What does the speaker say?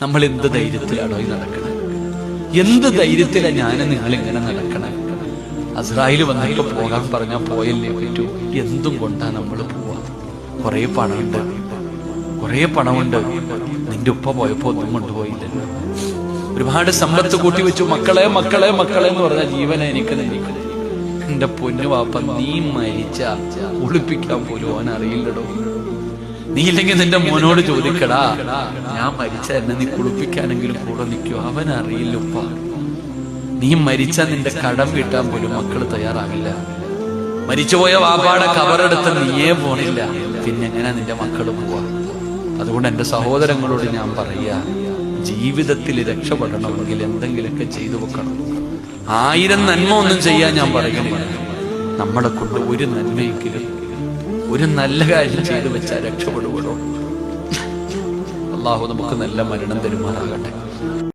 നമ്മൾ എന്ത് ധൈര്യത്തിലാണോ ഈ നടക്കണത് എന്ത് ധൈര്യത്തിലാണ് ഞാൻ നിങ്ങൾ ഇങ്ങനെ നടക്കണേ? അസ്രായേൽ വന്നിട്ട് പോകാൻ പറഞ്ഞാൽ പോയല്ലേ പറ്റൂ. എന്തും കൊണ്ടാ നമ്മൾ പോവാ? കുറെ പണമുണ്ട്. കുറെ പണമുണ്ട്. നിന്റെ ഉപ്പ പോയപ്പോ ഒന്നും കൊണ്ടുപോയില്ല ഒരുപാട് സമ്പത്ത് കൂട്ടി വെച്ചു. മക്കളെ മക്കളെ മക്കളെ എന്ന് പറഞ്ഞ ജീവനെ എനിക്ക് നയിക്കണം എന്റെ പൊന്നു വാപ്പ നീ മരിച്ച ഒളിപ്പിക്കാൻ പോലും അവൻ അറിയില്ലടോ നീ ഇല്ലെങ്കിൽ നിന്റെ മോനോട് ചോദിക്കടാ ഞാൻ മരിച്ച എന്നെ നീ കുളിപ്പിക്കാനെങ്കിലും കൂടെ നിൽക്കൂ അവൻ അറിയില്ലപ്പ നീ മരിച്ച നിന്റെ കടം വീട്ടാൻ പോലും മക്കൾ തയ്യാറാകില്ല മരിച്ചുപോയ വാപ്പാടെ കവറെടുത്ത് നീയേ പോണില്ല പിന്നെ എങ്ങനെ നിന്റെ മക്കൾ പോവാ? അതുകൊണ്ട് എന്റെ സഹോദരങ്ങളോട് ഞാൻ പറയ ജീവിതത്തിൽ രക്ഷപ്പെടണമെങ്കിൽ എന്തെങ്കിലുമൊക്കെ ചെയ്തു വെക്കണം. ആയിരം നന്മ ഒന്നും ചെയ്യാൻ ഞാൻ പറയുന്നില്ല നമ്മളെ കൊണ്ട് ഒരു നന്മയെങ്കിലും ഒരു നല്ല കാര്യം ചെയ്തു വെച്ചാൽ രക്ഷപ്പെടുകയുള്ളൂ അള്ളാഹു നമുക്ക് നല്ല മരണം തരുമാറാകട്ടെ.